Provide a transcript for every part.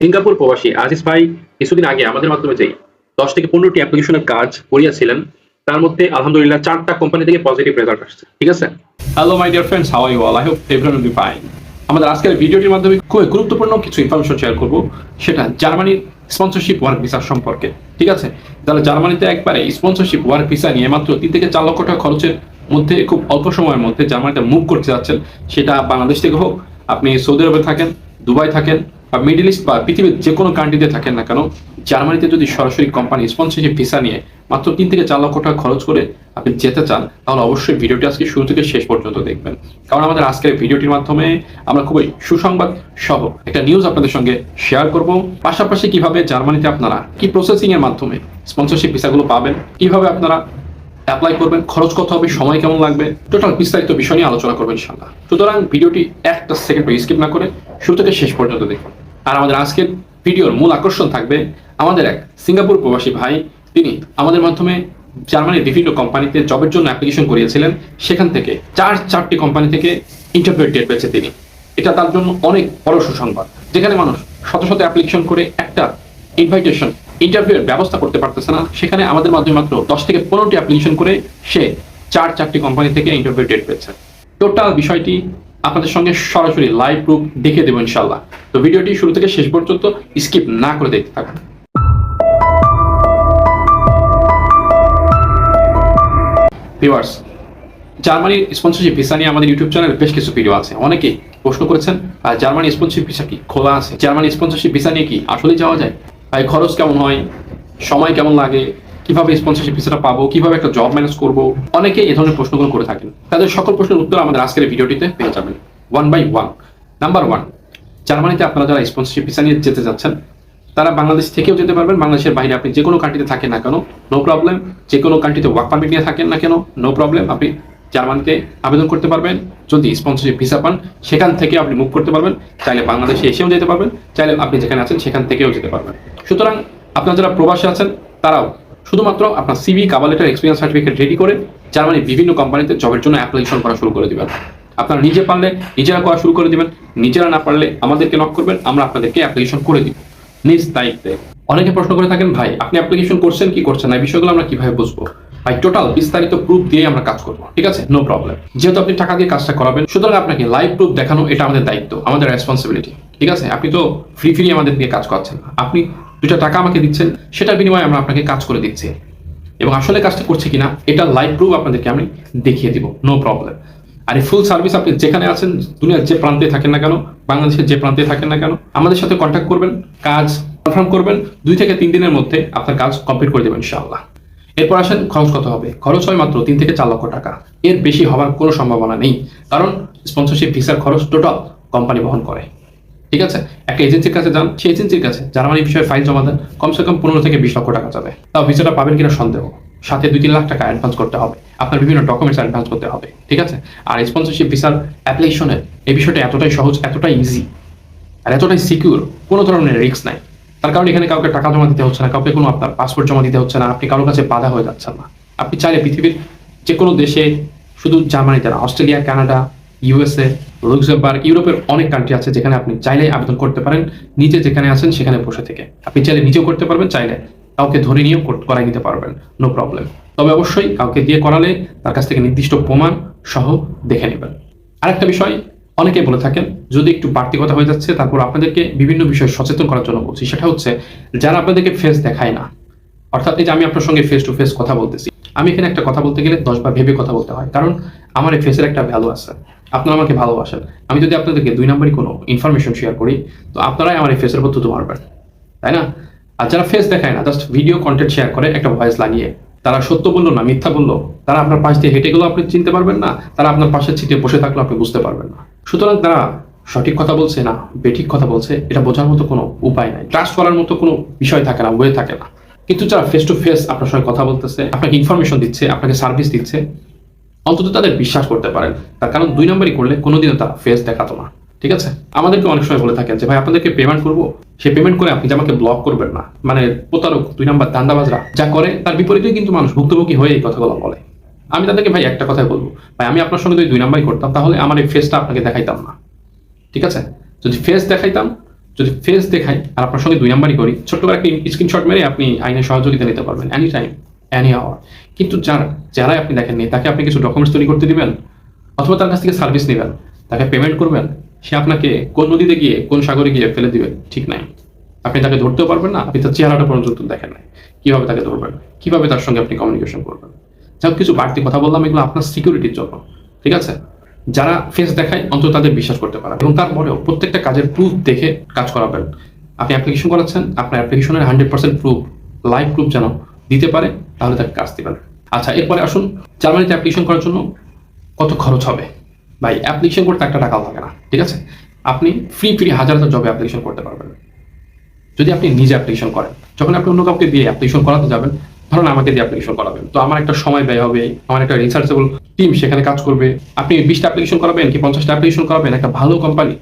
Singapore প্রবাসী আজিজ ভাই কিছুদিন আগে আমাদের মাধ্যমে যেই দশ থেকে পনেরোটি অ্যাপ্লিকেশনের কাজ করিয়াছিলেন, তার মধ্যে আলহামদুলিল্লাহ চারটা কোম্পানি থেকে পজিটিভ রেজাল্ট আসছে। ঠিক আছে? Hello my dear friends how are you all I hope everyone will be fine আমাদের আজকের ভিডিওটির মাধ্যমে খুবই গুরুত্বপূর্ণ কিছু ইনফরমেশন শেয়ার করব, সেটা জার্মানির স্পন্সরশিপ ওয়ার্ক ভিসা সম্পর্কে। ঠিক আছে? তাহলে জার্মানিতে একবারে স্পন্সরশিপ ওয়ার্ক ভিসা নিয়ে মাত্র তিন থেকে চার লক্ষ টাকা খরচের মধ্যে, খুব অল্প সময়ের মধ্যে জার্মানিতে মুভ করতে যাচ্ছেন। সেটা বাংলাদেশ থেকে হোক, আপনি সৌদি আরবে থাকেন, দুবাই থাকেন বা মিডল ইস্ট বা পৃথিবীর যে কোনো কান্ট্রিতে থাকেন না কেন, জার্মানিতে যদি সরাসরি কোম্পানি স্পন্সরশিপ ভিসা নিয়ে মাত্র তিন থেকে চার লক্ষ টাকা খরচ করে আপনি যেতে চান, তাহলে অবশ্যই ভিডিওটি আজকে শুরু থেকে শেষ পর্যন্ত দেখবেন। কারণ আমাদের আজকের ভিডিওটির মাধ্যমে আমরা খুবই সুসংবাদ সহ একটা নিউজ আপনাদের সঙ্গে শেয়ার করব। পাশাপাশি কীভাবে জার্মানিতে আপনারা কি প্রসেসিং এর মাধ্যমে স্পন্সরশিপ ভিসাগুলো পাবেন, কীভাবে আপনারা অ্যাপ্লাই করবেন, খরচ কত হবে, সময় কেমন লাগবে টোটাল বিস্তারিত বিষয় নিয়ে আলোচনা করবেন ইনশাল্লাহ সুতরাং ভিডিওটি একটা সেকেন্ড স্কিপ না করে শুরু থেকে শেষ পর্যন্ত দেখুন। আর আমাদের আজকের ভিডিওর মূল আকর্ষণ থাকবে আমাদের এক সিঙ্গাপুর প্রবাসী ভাই। তিনি আমাদের মাধ্যমে জার্মানির বিভিন্ন কোম্পানিতে জবের জন্য অ্যাপ্লিকেশন করিয়েছিলেন। সেখান থেকে চার চারটি কোম্পানি থেকে ইন্টারভিউ ডেট পেয়েছে তিনি। এটা তার জন্য অনেক বড় সুসংবাদ। যেখানে মানুষ শত শত অ্যাপ্লিকেশন করে একটা ইনভাইটেশন ইন্টারভিউয়ের ব্যবস্থা করতে পারতেছে না। সেখানে আমাদের মাধ্যমে মাত্র দশ থেকে পনেরোটি অ্যাপ্লিকেশন করে সে চার চারটি কোম্পানি থেকে ইন্টারভিউ ডেট পেয়েছে। টোটাল বিষয়টি আপনাদের সঙ্গে সরাসরি লাইভ প্রুফ দেখে দেবো ইনশাল্লাহ তো ভিডিওটি শুরু থেকে শেষ পর্যন্ত স্কিপ না করে দেখতে থাকুন। ভিউয়ার্স জার্মানির স্পন্সরশিপ ভিসা নিয়ে আমাদের ইউটিউব চ্যানেলে বেশ কিছু ভিডিও আছে। অনেকেই প্রশ্ন করেছেন জার্মানি স্পন্সরশিপ ভিসা কি খোলা আছে? জার্মানি স্পন্সরশিপ ভিসা নিয়ে কি আসলে যাওয়া যায়? খরচ কেমন হয়? সময় কেমন লাগে? কীভাবে স্পন্সরশিপ ভিসাটা পাবো, কীভাবে একটা জব ম্যানেজ করব অনেকে এই ধরনের প্রশ্নগুলো করে থাকেন। তাদের সকল প্রশ্নের উত্তর আমাদের আজকের ভিডিওটিতে পেয়ে যাবেন। One by one number one জার্মানিতে আপনারা যারা স্পন্সরশিপ ভিসা নিয়ে যেতে যাচ্ছেন, তারা বাংলাদেশ থেকেও যেতে পারবেন। বাংলাদেশের বাইরে আপনি যে কোনো কান্ট্রিতে থাকেন না কেন নো প্রবলেম যে কোনো কান্ট্রিতে ওয়ার্ক পারমিট নিয়ে থাকেন না কেন নো প্রবলেম আপনি জার্মানিতে আবেদন করতে পারবেন। যদি স্পন্সরশিপ ভিসা পান, সেখান থেকে আপনি মুভ করতে পারবেন। চাইলে বাংলাদেশে এসেও যেতে পারবেন। চাইলে আপনি যেখানে আছেন, সেখান থেকেও যেতে পারবেন। সুতরাং আপনারা যারা প্রবাসী আছেন, তারাও শুধুমাত্র আপনার CV cover letter experience certificate ready করে জার্মানির বিভিন্ন কোম্পানিতে জবের জন্য অ্যাপ্লিকেশন করা শুরু করে দিবেন। আপনারা নিজে পারলে, নিজেরা করা শুরু করে দিবেন। নিজেরা না পারলে আমাদেরকে নক করবেন, আমরা আপনাদেরকে অ্যাপ্লিকেশন করে দিব। নিজ দায়িত্বে। অনেকে প্রশ্ন করে থাকেন, ভাই, আপনি অ্যাপ্লিকেশন করছেন, কি করছেন? না বিষয়গুলো আমরা কীভাবে বুঝব? ভাই টোটাল বিস্তারিত প্রুফ দিয়ে আমরা কাজ করব, ঠিক আছে? নো প্রবলেম যেহেতু আপনি টাকা দিয়ে কাজটা করাবেন, সুতরাং আপনাকে লাইভ প্রুফ দেখানো, এটা আমাদের দায়িত্ব, আমাদের রেসপন্সিবিলিটি ঠিক আছে? আপনি তো ফ্রি ফ্রি আমাদের দিয়ে কাজ করছেন আপনি দুটা টাকা আমাকে দিচ্ছেন, সেটার বিনিময়ে আমরা আপনাকে কাজ করে দিচ্ছি এবং আসলে কাজটা করছে কিনা, এটা লাইভ প্রুফ আপনাদেরকে আমি দেখিয়ে দিব নো প্রবলেম আর এই ফুল সার্ভিস আপনি যেখানে আছেন, দুনিয়ার যে প্রান্তে থাকেন না কেন, বাংলাদেশের যে প্রান্তে থাকেন না কেন, আমাদের সাথে কন্ট্যাক্ট করবেন, কাজ কনফার্ম করবেন, দুই থেকে তিন দিনের মধ্যে আপনার কাজ কমপ্লিট করে দেবেন ইনশাআল্লাহ। এরপর আসেন, খরচ কত হবে? খরচ হয় মাত্র তিন থেকে চার লক্ষ টাকা। এর বেশি হওয়ার কোনো সম্ভাবনা নেই, কারণ স্পন্সরশিপ ভিসার খরচ টোটাল কোম্পানি বহন করে। ঠিক আছে? একটা এজেন্সির কাছে যান, সেই এজেন্সির কাছে জার্মানি বিষয়ে ফাইল জমা দেন, কমসে কম পনেরো থেকে বিশ লক্ষ টাকা যাবে। তাও ভিসাটা পাবেন কিনা সন্দেহ। সাথে দুই তিন লাখ টাকা অ্যাডভান্স করতে হবে। আপনার বিভিন্ন ডকুমেন্টস অ্যাডভান্স করতে হবে। ঠিক আছে? আর স্পন্সরশিপ ভিসার অ্যাপ্লিকেশনের এই বিষয়টা এতটাই সহজ, এতটাই ইজি আর এতটাই সিকিউর কোনো ধরনের রিস্ক নাই। তার কারণে এখানে কাউকে টাকা জমা দিতে হচ্ছে না, কাউকে কোনো আপনার পাসপোর্ট জমা দিতে হচ্ছে না, আপনি কারোর কাছে বাধা হয়ে যাচ্ছেন না। আপনি চাইলে পৃথিবীর যে কোনো দেশে, শুধু জার্মানিতে না, অস্ট্রেলিয়া, কানাডা ইউএসএ লুক্সেমবার্গ ইউরোপের অনেক কান্ট্রি আছে যেখানে আপনি চাইলে আবেদন করতে পারেন। নিজে যেখানে আছেন, সেখানে বসে থেকে। আপনি চাইলে নিজেও করতে পারবেন, চাইলে কাউকে ধরে নিয়েও করাই নিতে পারবেন। নো প্রবলেম তবে অবশ্যই কাউকে দিয়ে করালে তার কাছ থেকে নির্দিষ্ট প্রমাণ সহ দেখে নেবেন। আরেকটা বিষয় অনেকে বলে থাকেন, যদি একটু বাড়তি কথা হয়ে যাচ্ছে, তারপর আপনাদেরকে বিভিন্ন বিষয়ে সচেতন করার জন্য বলছি। সেটা হচ্ছে, যারা আপনাদেরকে ফেস দেখায় না, অর্থাৎ এই যে আমি আপনার সঙ্গে ফেস টু ফেস কথা বলতেছি, আমি এখানে একটা কথা বলতে গেলে দশবার ভেবে কথা বলতে হয়। কারণ আমার এই ফেসের একটা ভ্যালু আছে। আপনারা আমাকে ভালোবাসেন। আমি যদি আপনাদেরকে দুই নম্বরই কোনো ইনফরমেশন শেয়ার করি, তো আপনারাই আমার এই ফেসের উপর থুতু মারবেন। তাই না? আর যারা ফেস দেখায় না জাস্ট ভিডিও কন্টেন্ট শেয়ার করে, একটা ভয়েস লাগিয়ে। তারা সত্য বলল না মিথ্যা বলল? তারা আপনার পাশ দিয়ে হেঁটে গেলেও আপনি চিনতে পারবেন না। তারা আপনার পাশে ছিটে বসে থাকলেও আপনি বুঝতে পারবেন না। সুতরাং তারা সঠিক কথা বলছে না, বেঠিক কথা বলছে, এটা বোঝার মতো কোনো উপায় নাই। ট্রাস্ট করার মতো কোনো বিষয় থাকে না ওয়ে থাকে না। কিন্তু যারা ফেস টু ফেস আপনার সঙ্গে কথা বলতেছে, আপনাকে ইনফরমেশন দিচ্ছে, আপনাকে সার্ভিস দিচ্ছে অন্তত তাদের বিশ্বাস করতে পারেন। তার কারণ দুই নম্বরই করলে কোনোদিনও তারা ফেস দেখাতো না। ঠিক আছে? আমাদেরকে অনেক সময় বলে থাকেন যে, ভাই, আপনাদেরকে পেমেন্ট করব? সে পেমেন্ট করে আপনি আমাকে ব্লক করবেন না। মানে প্রতারক, দুই নম্বর দান্দাবাজরা যা করে, তার বিপরীতেই কিন্তু মানুষ ভুক্তভোগী হয়ে এই কথাগুলো বলে। আমি তাদেরকে, ভাই, একটা কথাই বলব। ভাই, আমি আপনার সঙ্গে যদি দুই নাম্বারই করতাম, তাহলে আমার এই ফেসটা আপনাকে দেখাইতাম না। ঠিক আছে? যদি ফেস দেখাইতাম, যদি ফেস দেখাই, আর আপনার সঙ্গে দুই নাম্বারই করি, ছোট্ট করে একটা স্ক্রিনশট মেরে আপনি আইনের সহযোগিতা নিতে পারবেন এনি টাইম এনি আওয়ার কিন্তু যার যারাই আপনি দেখেননি তাকে আপনি কিছু ডকুমেন্টস তৈরি করতে দিবেন? অথবা তার কাছ থেকে সার্ভিস নেবেন? তাকে পেমেন্ট করবেন? সে আপনাকে কোন নদীতে গিয়ে কোন সাগরে গিয়ে ফেলে দিবে? ঠিক নাই। আপনি তাকে ধরতেও পারবেন না আপনি তার চেহারাটা পর্যন্ত দেখেন নাই। কীভাবে তাকে ধরবেন? কীভাবে তার সঙ্গে আপনি কমিউনিকেশন করবেন? যা হোক, কিছু বাড়তি কথা বললাম এগুলো আপনার সিকিউরিটির জন্য। ঠিক আছে? যারা ফেস দেখায় অন্তত তাদের বিশ্বাস করতে পারেন। এবং তারপরেও প্রত্যেকটা কাজের প্রুফ দেখে কাজ করাবেন। আপনি অ্যাপ্লিকেশন করাচ্ছেন আপনার অ্যাপ্লিকেশনের hundred percent proof live proof যেন দিতে পারে, তাহলে তাকে কাজ দিবেন। আচ্ছা এরপরে আসুন, জার্মানিতে অ্যাপ্লিকেশন করার জন্য কত খরচ হবে? ভাই অ্যাপ্লিকেশন করতে একটা টাকাও লাগে না, ঠিক আছে? আপনি ফ্রি ফ্রি হাজার হাজার জবে অ্যাপ্লিকেশন করতে পারবেন। যদি আপনি নিজে অ্যাপ্লিকেশন করেন, যখন আপনি অন্য কাউকে দিয়ে অ্যাপ্লিকেশন করাতে যাবেন, ধরুন আমাকে দিয়ে অ্যাপ্লিকেশন করাবেন, তো আমার একটা সময় ব্যয় হবে, আমার একটা রিসার্চেবল টিম সেখানে কাজ করবে, আপনি বিশটা অ্যাপ্লিকেশন করাবেন কি পঞ্চাশটা অ্যাপ্লিকেশন করাবেন, একটা ভালো কোম্পানি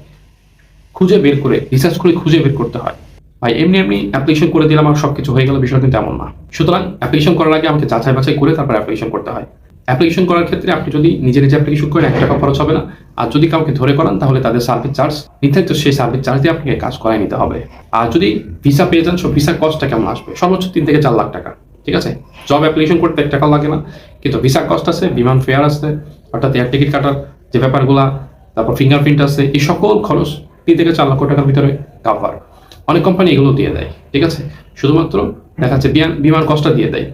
খুঁজে বের করে রিসার্চ করে খুঁজে বের করতে হয়। ভাই, এমনি এমনি অ্যাপ্লিকেশন করে দিলাম আমার সবকিছু হয়ে গেল বিষয় কিন্তু এমন না। সুতরাং অ্যাপ্লিকেশন করার আগে আমাকে যাচাই বাছাই করে তারপর অ্যাপ্লিকেশন করতে হয়। অ্যাপ্লিকেশন করার ক্ষেত্রে আপনি যদি নিজে নিজে অ্যাপ্লিকেশন করেন এক টাকা খরচ হবে না। আর যদি কাউকে ধরে করান, তাহলে তাদের সার্ভিস চার্জ নির্ধারিত সেই সার্ভিস চার্জ দিয়ে আপনাকে কাজ করাই নিতে হবে। আর যদি ভিসা পেয়ে যান সব ভিসা কস্টটা কেমন আসবে? সর্বোচ্চ তিন থেকে চার লাখ টাকা, ঠিক আছে? জব অ্যাপ্লিকেশন করতে এক টাকা লাগে না, কিন্তু ভিসা কস্ট আছে, বিমান ফেয়ার আছে, অর্থাৎ এয়ার টিকিট কাটার যে ব্যাপারগুলা, তারপর ফিঙ্গারপ্রিন্ট আছে, এই সকল খরচ তিন থেকে চার লক্ষ টাকার ভিতরে কাভার অনেক কোম্পানি এগুলো দিয়ে দেয়, ঠিক আছে? শুধুমাত্র দেখা যাচ্ছে বিমান কস্টটা দিয়ে দেয়।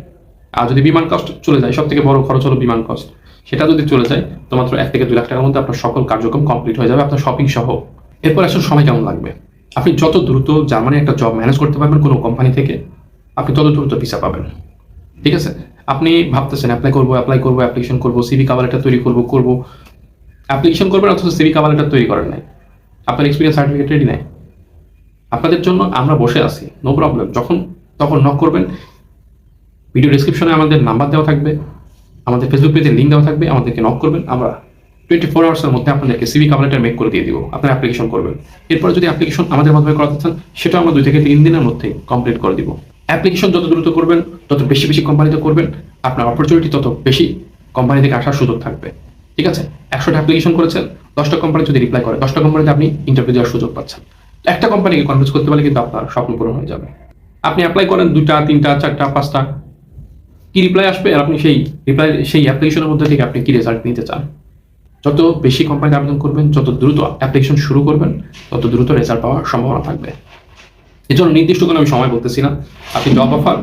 আর যদি বিমান কস্ট চলে যায় সব থেকে বড় খরচ হলো বিমান কস্ট সেটা যদি চলে যায়, তো মাত্র এক থেকে দুই লাখ টাকার মধ্যে আপনার সকল কার্যক্রম কমপ্লিট হয়ে যাবে, আপনার শপিং সহ। এরপর আসলে সময় কেমন লাগবে? আপনি যত দ্রুত জার্মানি একটা জব ম্যানেজ করতে পারবেন কোনো কোম্পানি থেকে, আপনি তত দ্রুত ভিসা পাবেন। ঠিক আছে? আপনি ভাবতেছেন অ্যাপ্লাই করব অ্যাপ্লাই করব অ্যাপ্লিকেশন করব সিভি কাভার লেটার তৈরি করব করব। অ্যাপ্লিকেশন করবেন, অথচ সিভি কাভার লেটার তৈরি করেন নাই। আপনার এক্সপিরিয়েন্স সার্টিফিকেট রেডি নাই। আপনাদের জন্য আমরা বসে আছি নো প্রবলেম যখন, তখন নক করবেন। ভিডিও ডিসক্রিপশনে আমাদের নাম্বার দেওয়া থাকবে, আমাদের ফেসবুক পেজে লিঙ্ক দেওয়া থাকবে, আমাদেরকে নক করবেন। আমরা টোয়েন্টি ফোর আওয়ার্সের মধ্যে আপনাদেরকে সিভি কাভার মেক করে দিয়ে দিব, আপনার অ্যাপ্লিকেশন করবেন। এরপরে যদি অ্যাপ্লিকেশন আমাদের মাধ্যমে করাতে চান, সেটা আমরা দুই থেকে তিন দিনের মধ্যে কমপ্লিট করে দিব। অ্যাপ্লিকেশন যত দ্রুত করবেন, তত বেশি বেশি কোম্পানিতে করবেন, আপনার অপরচুনিটি তত বেশি কোম্পানি থেকে আসার সুযোগ থাকবে। ঠিক আছে? একশোটা অ্যাপ্লিকেশন করেছেন, দশটা কোম্পানি যদি রিপ্লাই করে, দশটা কোম্পানিতে আপনি ইন্টারভিউ দেওয়ার সুযোগ পাচ্ছেন। একটা কোম্পানিকে কনভিন্স করতে পারলে কিন্তু আপনার স্বপ্ন পূরণ হয়ে যাবে। আপনি অ্যাপ্লাই করেন দুটা তিনটা, চারটা, পাঁচটা। কি রিপ্লাই আসবে? আর আপনি সেই রিপ্লাই সেই অ্যাপ্লিকেশনের মধ্যে থেকে আপনি কি রেজাল্ট নিতে চান? যত বেশি কোম্পানিতে আবেদন করবেন, যত দ্রুত অ্যাপ্লিকেশন শুরু করবেন, তত দ্রুত রেজাল্ট পাওয়ার সম্ভাবনা থাকবে। এই জন্য নির্দিষ্ট কোনো আমি সময় বলতেছি না। আপনি জব অফার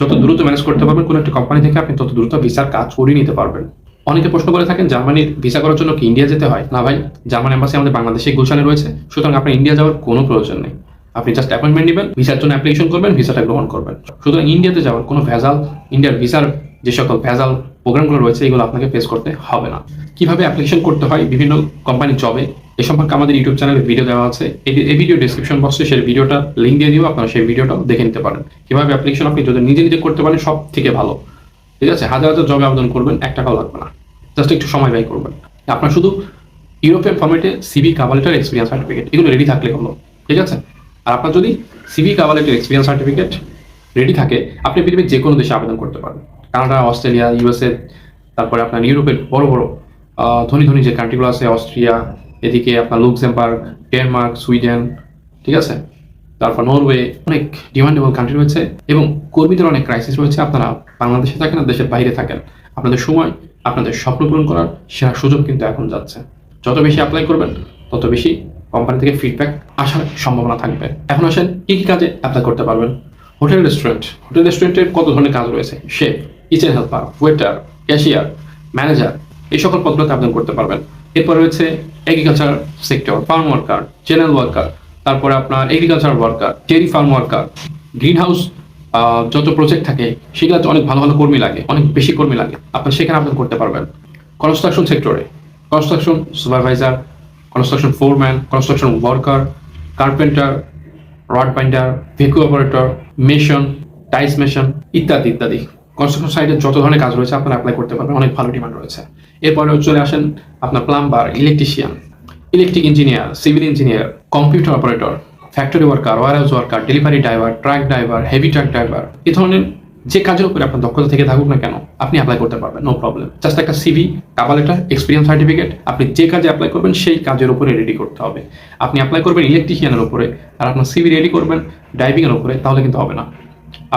যত দ্রুত ম্যানেজ করতে পারবেন কোনো একটা কোম্পানি থেকে, আপনি তত দ্রুত ভিসার কাজ করিয়ে নিতে পারবেন। অনেকে প্রশ্ন করে থাকেন, জার্মানির ভিসা করার জন্য কি ইন্ডিয়া যেতে হয়? না ভাই, জার্মান এম্বাসি আমাদের বাংলাদেশে গুলশানে রয়েছে, সুতরাং আপনার ইন্ডিয়া যাওয়ার কোনো প্রয়োজন নেই। আপনি জাস্ট অ্যাপয়েন্টমেন্ট নেবেন, ভিসার জন্য অ্যাপ্লিকেশন করবেন, ভিসাটা গ্রহণ করবেন। সুতরাং ইন্ডিয়াতে যাওয়ার কোনো ভেজাল, ইন্ডিয়ার ভিসার যে সকল ভেজাল প্রোগ্রামগুলো রয়েছে, এগুলো আপনাকে ফেস করতে হবে না। কীভাবে অ্যাপ্লিকেশন করতে হয়, বিভিন্ন কোম্পানির জবে এ সম্পর্কে আমাদের ইউটিউব চ্যানেলে ভিডিও দেওয়া আছে। এই ভিডিও ডিসক্রিপশন বক্সে সেই ভিডিওটা লিঙ্ক দিয়ে দিব আপনারা সেই ভিডিওটাও দেখে নিতে পারেন। কীভাবে অ্যাপ্লিকেশন আপনি যদি নিজে নিজে করতে পারেন সব থেকে ভালো। ঠিক আছে? হাজার হাজার জবে আবেদন করবেন, এক টাকাও লাগবে না। জাস্ট একটু সময় ব্যয় করবেন। আপনার শুধু ইউরোপিয়ান ফর্মেটে CV cover letter experience certificate এগুলো রেডি থাকলে হলো। ঠিক আছে? আর আপনার যদি সিভি কাভালেটের এক্সপিরিয়েন্স সার্টিফিকেট রেডি থাকে, আপনি পৃথিবীর যে কোনো দেশে আবেদন করতে পারেন। কানাডা, অস্ট্রেলিয়া ইউএসএ তারপরে আপনার ইউরোপের বড় বড় ধনী ধনী যে কান্ট্রিগুলো আছে, অস্ট্রিয়া, এদিকে আপনার লুক্সেমবার্গ, ডেনমার্ক, সুইডেন, ঠিক আছে? তারপর নরওয়ে অনেক ডিমান্ডেবল কান্ট্রি রয়েছে এবং কর্মীদের অনেক ক্রাইসিস রয়েছে। আপনারা বাংলাদেশে থাকেন আর দেশের বাইরে থাকেন। আপনাদের সময়, আপনাদের স্বপ্ন পূরণ করার সেরা সুযোগ কিন্তু এখন যাচ্ছে। যত বেশি অ্যাপ্লাই করবেন, তত বেশি কোম্পানি থেকে ফিডব্যাক আসার সম্ভাবনা থাকবে। এখন আসেন, কি কি কাজে অ্যাপ্লাই করতে পারবেন? হোটেল রেস্টুরেন্ট হোটেল রেস্টুরেন্টের কত ধরনের কাজ রয়েছে? Chef kitchen helper waiter cashier manager এই সকল পদগুলোতে আবেদন করতে পারবেন। এরপর রয়েছে agriculture sector farm worker general worker তারপরে আপনার agriculture worker dairy farm worker greenhouse যত প্রজেক্ট থাকে, সেগুলোতে অনেক ভালো ভালো কর্মী লাগে, অনেক বেশি কর্মী লাগে। আপনি সেখানে আবেদন করতে পারবেন। কনস্ট্রাকশন সেক্টরে construction supervisor construction foreman construction worker carpenter rod binder ভেকু operator mason tiles mason ইত্যাদি ইত্যাদি। কনস্ট্রাকশন সাইটে যত ধরনের কাজ রয়েছে, আপনারা অ্যাপ্লাই করতে পারবেন। অনেক ভালো ডিমান্ড রয়েছে। এরপরে চলে আসেন আপনার plumber electrician electric engineer civil engineer computer operator factory worker warehouse worker delivery driver truck driver heavy truck driver এই ধরনের যে কাজের উপরে আপনার দক্ষতা থেকে থাকুক না কেন, আপনি অ্যাপ্লাই করতে পারবেন নো প্রবলেম জাস্ট একটা CV cover letter experience certificate আপনি যে কাজে অ্যাপ্লাই করবেন, সেই কাজের উপরে রেডি করতে হবে। আপনি অ্যাপ্লাই করবেন ইলেকট্রিশিয়ানের উপরে, আর আপনার সিভি রেডি করবেন ড্রাইভিং এর উপরে, তাহলে কিন্তু হবে না।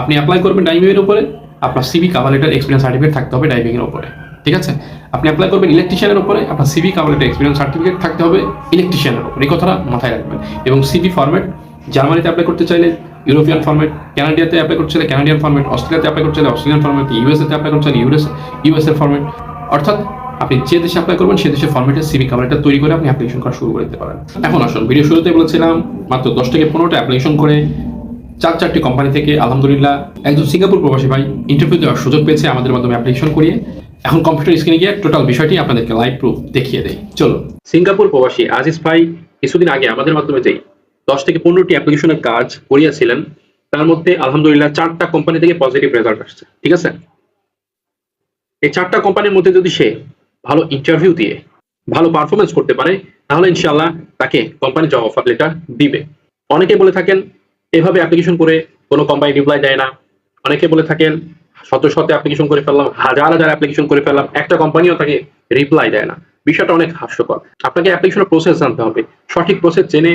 আপনি অ্যাপ্লাই করবেন ড্রাইভিং এর উপরে, আপনার CV cover letter experience certificate থাকতে হবে ড্রাইভিং এর উপরে। ঠিক আছে? আপনি অ্যাপ্লাই করবেন ইলেকট্রিশিয়ানের উপরে, আপনার সিভি কাবার এক্সপিরিয়েন্স সার্টিফিকেট থাকতে হবে ইলেকট্রিশিয়ানের উপরে, এই কথাটা মাথায় রাখবেন। এবং সিভি ফরম্যাট জার্মানিতে অ্যাপ্লাই করতে চাইলে ইউরোপিয়ান ফরম্যাট কানাডিয়াতে অ্যাপ্লাই করতে চাইলে কানাডিয়ান ফরম্যাট অস্ট্রেলিয়াতে অ্যাপ্লাই করতে চাইলে অস্ট্রেলিয়ান ফরম্যাট ইউএসএতে অ্যাপ্লাই করতে চাইলে ইউএস ইউএস এর ফরম্যাট অর্থাৎ আপনি যে দেশে অ্যাপ্লাই করবেন, সে দেশের ফরম্যাটের সিভি কাভারটা তৈরি করে আপনি অ্যাপ্লিকেশন করা শুরু করে দিতে পারেন। এখন আসুন ভিডিও শুরুতে বলেছিলাম, মাত্র দশ থেকে পনেরোটা অ্যাপ্লিকেশন করে চার চারটি কোম্পানি থেকে, আলহামদুলিল্লাহ, একজন সিঙ্গাপুর প্রবাসী ভাই ইন্টারভিউ দেওয়ার সুযোগ পেয়েছে, আমাদের মাধ্যমে অ্যাপ্লিকেশন করিয়ে। এখন কম্পিউটার স্ক্রিনে গিয়ে টোটাল বিষয়টি আপনাদেরকে লাইভ প্রুফ দেখিয়ে দেয় চলো সিঙ্গাপুর প্রবাসী আজিজ ভাই কিছুদিন আগে আমাদের মাধ্যমে যেই দশ থেকে পনেরোটি অ্যাপ্লিকেশনের কাজ করিয়েছিলেন, তার মধ্যে আলহামদুলিল্লাহ চারটা কোম্পানি থেকে পজিটিভ রেজাল্ট আসছে, ঠিক আছে? এই চারটা কোম্পানির মধ্যে যদি সে ভালো ইন্টারভিউ দিয়ে, ভালো পারফরমেন্স করতে পারে, তাহলে ইনশাআল্লাহ তাকে কোম্পানি জব অফার লেটার দিবে। অনেকে বলে থাকেন, এভাবে অ্যাপ্লিকেশন করে কোনো কোম্পানি রিপ্লাই দেয় না। অনেকে বলে থাকেন শত শত অ্যাপ্লিকেশন করে ফেললাম, হাজার হাজার অ্যাপ্লিকেশন করে ফেললাম, একটা কোম্পানিও তাকে রিপ্লাই দেয় না। বিষয়টা অনেক হাস্যকর। আপনাকে অ্যাপ্লিকেশনের প্রসেস জানতে হবে। সঠিক প্রসেস জেনে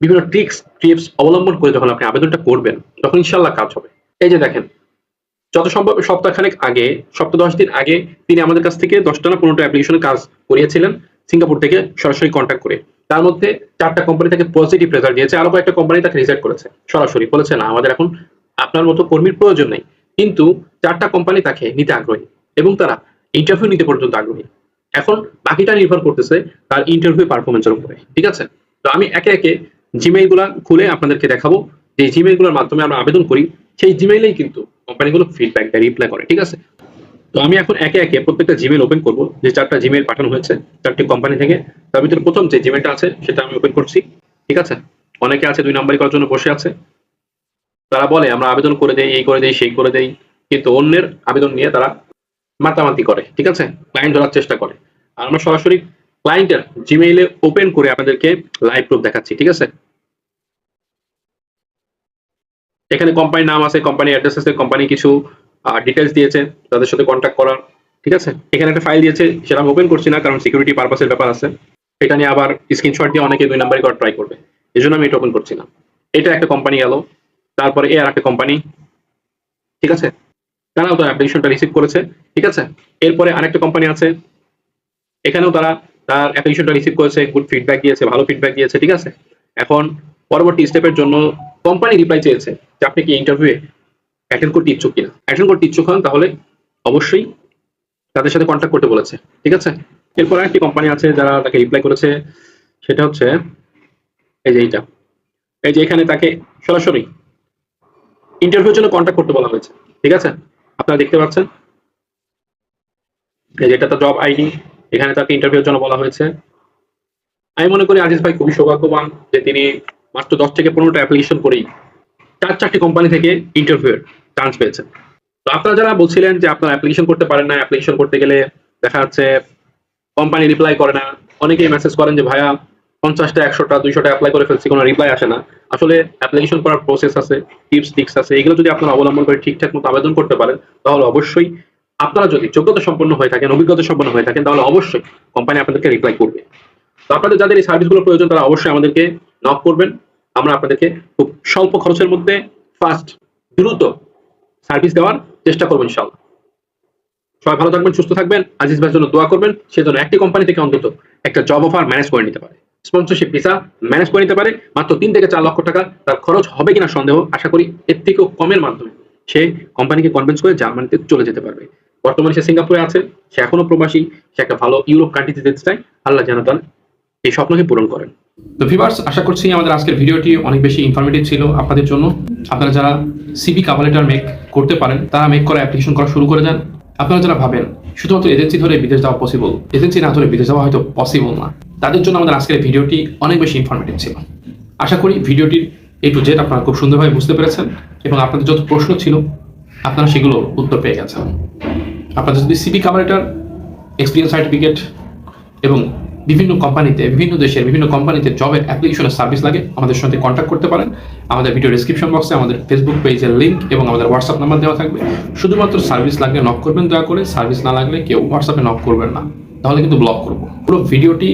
বিভিন্ন ট্রিক্স টিপস অবলম্বন করে যখন আপনি আবেদনটা করবেন, তখন ইনশাল্লাহ কাজ হবে। এই যে দেখেন, যত সম্ভব সপ্তাহখানেক আগে সপ্তাহ দশ দিন আগে তিনি আমাদের কাছ থেকে দশটা না পনেরোটা অ্যাপ্লিকেশনের কাজ করিয়েছিলেন, সিঙ্গাপুর থেকে সরাসরি কন্ট্যাক্ট করে। তার মধ্যে চারটা কোম্পানি তাকে পজিটিভ রেজাল্ট দিয়েছে, আরও কয়েকটা কোম্পানি তাকে রিজেক্ট করেছে, সরাসরি। বলেছে, না, আমাদের এখন আপনার মতো কর্মীর প্রয়োজন নেই। কিন্তু চারটা কোম্পানি তাকে নিতে আগ্রহী এবং তারা ইন্টারভিউ নিতে পর্যন্ত আগ্রহী। এখন বাকিটা নির্ভর করতেছে তার ইন্টারভিউ পারফরমেন্সের উপরে, ঠিক আছে? তো আমি একে একে জিমেইলগুলা খুলে আপনাদেরকে দেখাবো। যে জিমেইল মাধ্যমে আমরা আবেদন করি, সেই জিমেইলেই কিন্তু কোম্পানিগুলো ফিডব্যাক দেয় রিপ্লাই করে, ঠিক আছে? তো আমি এখন একে একে প্রত্যেকটা জিমেইল ওপেন করব। যে চারটা জিমেইল পাঠানো হয়েছে, চারটি কোম্পানি থেকে, তার ভিতরে প্রথম যে জিমেইলটা আছে, সেটা আমি ওপেন করছি, ঠিক আছে? অনেকে আছে দুই নাম্বারই করার জন্য বসে আছে। তারা বলে, আমরা আবেদন করে দেই, এই করে দেই, সেই করে দেই। কিন্তু অন্যের আবেদন নিয়ে তারা মাতামাতি করে, ঠিক আছে? ক্লায়েন্ট ধরার চেষ্টা করে। আর আমরা সরাসরি ক্লায়েন্টের জিমেইলে ওপেন করে আপনাদেরকে লাইভ প্রুফ দেখাচ্ছি, ঠিক আছে? এখানে কোম্পানির নাম আছে কোম্পানি অ্যাড্রেস আছে কোম্পানি কিছু ডিটেলস দিয়েছে, তাদের সাথে কন্ট্যাক্ট করার ঠিক আছে? এখানে একটা ফাইল দিয়েছে, সেটা আমি ওপেন করছি না, কারণ সিকিউরিটি পারপাসের ব্যাপার আছে। এটা নিয়ে আবার স্ক্রিনশট দিয়ে অনেকে দুই নাম্বারই করা ট্রাই করবে। এই জন্য আমি এটা ওপেন করছি না এটা একটা কোম্পানি গেল তারপরে এ আর একটা কোম্পানি ঠিক আছে? তারাও তো অ্যাপ্লিকেশনটা রিসিভ করেছে, ঠিক আছে? এরপরে আরেকটা কোম্পানি আছে, এখানেও তারা তার অ্যাপ্লিকেশনটা রিসিভ করেছে গুড ফিডব্যাক দিয়েছে, ভালো ফিডব্যাক দিয়েছে, ঠিক আছে? এখন পরবর্তী স্টেপের জন্য কোম্পানি রিপ্লাই চেয়েছে যে আপনি কি ইন্টারভিউয়ে অ্যাটেন্ড করতে ইচ্ছুক কিনা? অ্যাটেন্ড করতে ইচ্ছুক হন তাহলে অবশ্যই তাদের সাথে কন্ট্যাক্ট করতে বলেছে, ঠিক আছে? এরপর একটি কোম্পানি আছে যারা তাকে রিপ্লাই করেছে, সেটা হচ্ছে এই যে এইটা। এই যে এখানে তাকে সরাসরি ইন্টারভিউর জন্য কন্ট্যাক্ট করতে বলা হয়েছে, ঠিক আছে? আপনারা দেখতে পাচ্ছেন? এই যে এটা তার জব আইডি এখানে তাকে ইন্টারভিউর জন্য বলা হয়েছে। আমি মনে করি আজিজ ভাই খুবই সৌভাগ্যবান যে তিনি মাত্র দশ থেকে পনেরোটা অ্যাপ্লিকেশন করেই চার চারটি কোম্পানি থেকে ইন্টারভিউর চান্স পেয়েছেন। তো আপনারা যারা বলছিলেন যে আপনারা অ্যাপ্লিকেশন করতে পারেন না অ্যাপ্লিকেশন করতে গেলে দেখা যাচ্ছে কোম্পানি রিপ্লাই করে না, অনেকেই মেসেজ করেন যে, ভাইয়া পঞ্চাশটা, একশোটা দুইশোটা অ্যাপ্লাই করে ফেলছি, কোনো রিপ্লাই আসে না। আসলে অ্যাপ্লিকেশন করার প্রসেস আছে টিপস টিক্স আছে, এগুলো যদি আপনারা অবলম্বন করে ঠিকঠাক মতো আবেদন করতে পারেন, তাহলে অবশ্যই আপনারা যদি যোগ্যতা সম্পন্ন হয়ে থাকেন, অভিজ্ঞতা সম্পন্ন হয়ে থাকেন, তাহলে অবশ্যই কোম্পানি আপনাদেরকে রিপ্লাই করবে। তো আপনাদের যাদের এই সার্ভিসগুলো প্রয়োজন, তারা অবশ্যই আমাদেরকে নক করবেন। আমরা আপনাদেরকে খুব স্বল্প খরচের মধ্যে ফাস্ট দ্রুত সার্ভিস দেওয়ার চেষ্টা করব ইনশাল্লাহ সবাই ভালো থাকবেন, সুস্থ থাকবেন। আজিজ ভাইয়ের জন্য দোয়া করবেন সেজন্য একটি কোম্পানি থেকে অন্তত একটা জব অফার ম্যানেজ করে নিতে পারে। স্পন্সরশিপ ভিসা ম্যানেজ করে নিতে পারে। মাত্র তিন থেকে চার লক্ষ টাকা তার খরচ হবে কিনা সন্দেহ, আশা করি এর থেকেও কমের মাধ্যমে সে কোম্পানিকে কনভিন্স করে জার্মানিতে চলে যেতে পারবে। বর্তমানে সে সিঙ্গাপুরে আছে, সে এখনও প্রবাসী, সে একটা ভালো ইউরোপ কান্ট্রিতে যেতে চায়। আল্লাহ যেন তার এই স্বপ্নকে পূরণ করেন। তো ভিভার্স আশা করছি আমাদের আজকের ভিডিওটি অনেক বেশি ইনফরমেটিভ ছিল আপনাদের জন্য। আপনারা যারা সিবি কাভালেটার মেক করতে পারেন, তারা মেক করা অ্যাপ্লিকেশন করা শুরু করে দেন। আপনারা যারা ভাবেন, শুধুমাত্র এজেন্সি ধরে বিদেশ যাওয়া পসিবল এজেন্সি না ধরে বিদেশ যাওয়া হয়তো পসিবল না। তাদের জন্য আমাদের আজকের ভিডিওটি অনেক বেশি ইনফরমেটিভ ছিল। আশা করি ভিডিওটির এই টু জেড আপনারা খুব সুন্দরভাবে বুঝতে পেরেছেন এবং আপনাদের যত প্রশ্ন ছিল, আপনারা সেগুলো উত্তর পেয়ে গেছেন। আপনাদের যদি সিবি কাভারেটার এক্সপিরিয়েন্স সার্টিফিকেট এবং বিভিন্ন কোম্পানিতে বিভিন্ন দেশের বিভিন্ন কোম্পানিতে জবের অ্যাপ্লিকেশনের সার্ভিস লাগে, আমাদের সাথে কন্ট্যাক্ট করতে পারেন। আমাদের ভিডিও ডিসক্রিপশন বক্সে আমাদের ফেসবুক পেজের লিঙ্ক এবং আমাদের হোয়াটসঅ্যাপ নাম্বার দেওয়া থাকবে। শুধুমাত্র সার্ভিস লাগলে নক করবেন, দয়া করে। সার্ভিস না লাগলে কেউ হোয়াটসঅ্যাপে নক করবেন না। তাহলে কিন্তু ব্লক করব। পুরো ভিডিওটি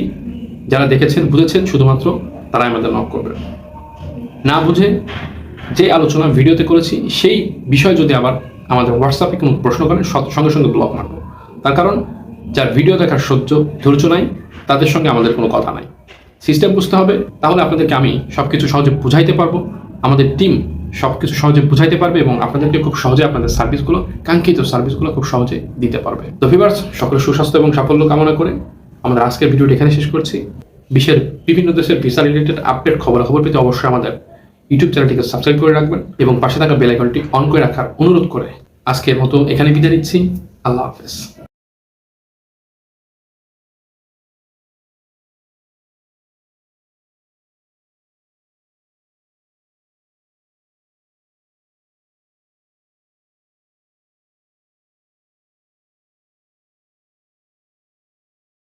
যারা দেখেছেন, বুঝেছেন, শুধুমাত্র তারাই আমাদের নক করবে। না বুঝে যে আলোচনা ভিডিওতে করেছি, সেই বিষয় যদি আবার আমাদের হোয়াটসঅ্যাপে কোনো প্রশ্ন করেন সঙ্গে সঙ্গে ব্লক মারব। তার কারণ, যার ভিডিও দেখার সহ্য, ধৈর্য নাই, তাদের সঙ্গে আমাদের কোনো কথা নাই। সিস্টেম বুঝতে হবে, তাহলে আপনাদেরকে আমি সব কিছু সহজে বুঝাইতে পারব। আমাদের টিম সব কিছু সহজে বুঝাইতে পারবে এবং আপনাদেরকে খুব সহজে আপনাদের সার্ভিসগুলো কাঙ্ক্ষিত সার্ভিসগুলো খুব সহজে দিতে পারবে। তো ভিভার্স সকলের সুস্বাস্থ্য এবং সাফল্য কামনা করে আমাদের আজকের ভিডিওটি এখানে শেষ করছি। বিশ্বের বিভিন্ন দেশের ভিসা রিলেটেড আপডেট খবর খবর পেতে অবশ্যই আমাদের ইউটিউব চ্যানেলটিকে সাবস্ক্রাইব করে রাখবেন এবং পাশে থাকা বেল আইকনটি অন করে রাখার অনুরোধ করে আজকের মতো এখানে বিদায় নিচ্ছি। আল্লাহ হাফেজ।